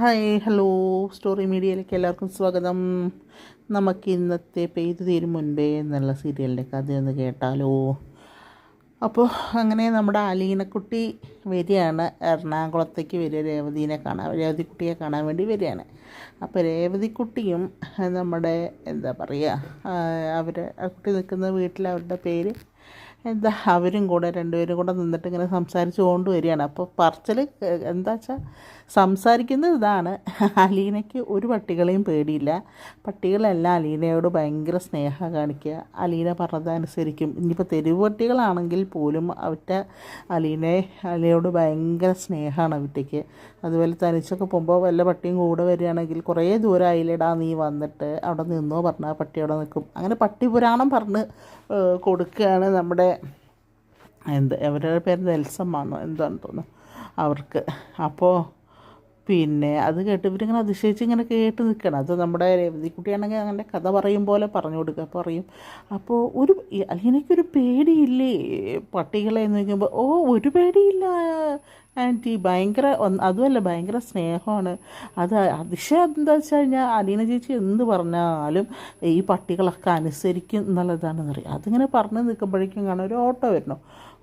Hi hello story മീഡിയയിലേക്ക് എല്ലാവർക്കും സ്വാഗതം. നമുക്ക് ഇന്നത്തെ പെയ്തു തീരും മുൻപേ എന്നുള്ള സീരിയലിന്റെ കഥയൊന്ന് കേട്ടാലോ? അപ്പോൾ അങ്ങനെ നമ്മുടെ അലീനക്കുട്ടി വരികയാണ്. എറണാകുളത്തേക്ക് വരിക രേവതീനെ കാണാൻ രേവതിക്കുട്ടിയെ കാണാൻ വേണ്ടി വരികയാണ്. അപ്പോൾ രേവതിക്കുട്ടിയും നമ്മുടെ എന്താ പറയുക അവർ കുട്ടി നിൽക്കുന്ന വീട്ടിൽ അവരുടെ പേര് എന്താ അവരും കൂടെ രണ്ടുപേരും കൂടെ നിന്നിട്ട് ഇങ്ങനെ സംസാരിച്ചു കൊണ്ട് വരികയാണ്. അപ്പോൾ പറച്ചൽ എന്താ വെച്ചാൽ സംസാരിക്കുന്നത് ഇതാണ്. അലീനയ്ക്ക് ഒരു പട്ടികളെയും പേടിയില്ല. പട്ടികളെല്ലാം അലീനയോട് ഭയങ്കര സ്നേഹം കാണിക്കുക. അലീന പറഞ്ഞതനുസരിക്കും. ഇനിയിപ്പോൾ തെരുവ് പട്ടികളാണെങ്കിൽ പോലും അവറ്റ അലീനയെ അലീനയോട് ഭയങ്കര സ്നേഹമാണ് അവറ്റയ്ക്ക്. അതുപോലെ തനിച്ചൊക്കെ പോകുമ്പോൾ വല്ല പട്ടിയും കൂടെ വരികയാണെങ്കിൽ കുറേ ദൂരമായില്ലടാ നീ വന്നിട്ട് അവിടെ നിന്നോ പറഞ്ഞാൽ പട്ടി അവിടെ നിൽക്കും. അങ്ങനെ പട്ടി പുരാണം പറഞ്ഞ് കൊടുക്കുകയാണ് നമ്മുടെ എന്ത് അവരുടെ പേര് നെൽസമ്മാണോ എന്താണെന്ന് തോന്നുന്നു. അവർക്ക്. അപ്പോൾ പിന്നെ അത് കേട്ട് ഇവരിങ്ങനെ അതിശയിച്ച് ഇങ്ങനെ കേട്ട് നിൽക്കണം. അത് നമ്മുടെ രേവതിക്കുട്ടിയാണെങ്കിൽ അങ്ങനെ കഥ പറയും പോലെ പറഞ്ഞു കൊടുക്കുക പറയും. അപ്പോൾ ഒരു അല്ലെങ്കിൽ എനിക്കൊരു പേടിയില്ലേ പട്ടികളെ എന്ന് ചോദിക്കുമ്പോൾ ഓ ഒരു പേടിയില്ല. ആന്റി ഭയങ്കര അതുമല്ല ഭയങ്കര സ്നേഹമാണ്. അത് അതിശയം എന്താ വെച്ച് കഴിഞ്ഞാൽ അലീന ചേച്ചി എന്ത് പറഞ്ഞാലും ഈ പട്ടികളൊക്കെ അനുസരിക്കും എന്നുള്ളതാണെന്ന് അറിയാം അതിങ്ങനെ പറഞ്ഞ് നിൽക്കുമ്പോഴേക്കും കാണാം ഒരു ഓട്ടോ വരണം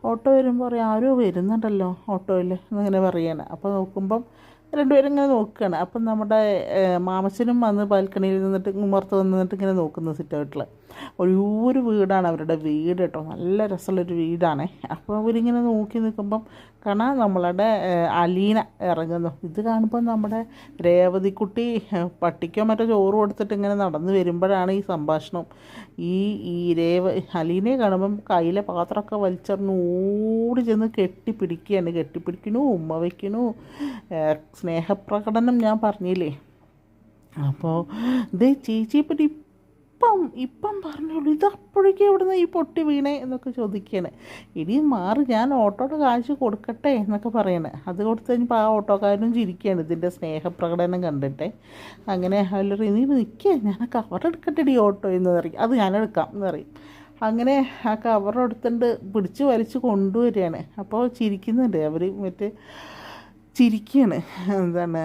ഓട്ടോ വരുമ്പോൾ പറയാം ആരോ വരുന്നുണ്ടല്ലോ ഓട്ടോയിൽ എന്നിങ്ങനെ പറയണേ. അപ്പോൾ നോക്കുമ്പം രണ്ടുപേരും ഇങ്ങനെ നോക്കുകയാണ് അപ്പം നമ്മുടെ മാമച്ചനും വന്ന് ബാൽക്കണിയിൽ നിന്നിട്ട് ഉമ്മർത്ത് വന്നിട്ട് ഇങ്ങനെ നോക്കുന്നു സിറ്റ് ഔട്ടിൽ ഒരു വീടാണ് അവരുടെ വീട് കേട്ടോ. നല്ല രസമുള്ളൊരു വീടാണ്. അപ്പോൾ അവരിങ്ങനെ നോക്കി നിൽക്കുമ്പം കാണാൻ നമ്മളുടെ അലീന ഇറങ്ങുന്നു. ഇത് കാണുമ്പോൾ നമ്മുടെ രേവതിക്കുട്ടി പട്ടിക്കോ മറ്റോ ചോറ് കൊടുത്തിട്ട് ഇങ്ങനെ നടന്നു വരുമ്പോഴാണ് ഈ സംഭാഷണം. ഈ ഈ രേവ അലീനയെ കാണുമ്പം കയ്യിലെ പാത്രമൊക്കെ വലിച്ചെറിഞ്ഞ് ഓടി ചെന്ന് കെട്ടിപ്പിടിക്കുകയാണ്. കെട്ടിപ്പിടിക്കണു ഉമ്മ വയ്ക്കണു സ്നേഹപ്രകടനം ഞാൻ പറഞ്ഞില്ലേ? അപ്പോൾ ഇത് ചേച്ചി ഇപ്പം ഇപ്പം ഇപ്പം പറഞ്ഞോളൂ ഇത് അപ്പോഴേക്കും നിന്ന് ഈ പൊട്ടി വീണേ എന്നൊക്കെ ചോദിക്കണേ. ഇനി മാറി ഞാൻ ഓട്ടോയുടെ കാശ് കൊടുക്കട്ടെ എന്നൊക്കെ പറയണേ. അത് കൊടുത്ത് കഴിഞ്ഞപ്പോൾ ആ ഓട്ടോക്കാരനും ചിരിക്കുകയാണ് ഇതിന്റെ സ്നേഹപ്രകടനം കണ്ടിട്ട്. അങ്ങനെ അല്ലെങ്കിൽ നീ നിൽക്കുക ഞാൻ കവർ എടുക്കട്ടെ ഈ ഓട്ടോ എന്ന് പറയും. അത് ഞാൻ എടുക്കാം എന്ന് പറയും. അങ്ങനെ ആ കവർ എടുത്തുകൊണ്ട് പിടിച്ച് വലിച്ച് കൊണ്ടുവരികയാണ്. അപ്പോൾ ചിരിക്കുന്നുണ്ട് അവർ മറ്റേ ചിരിക്കുകയാണ് എന്താണ്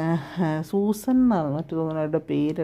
സൂസൻ എന്നാണ് അവരുടെ പേര്.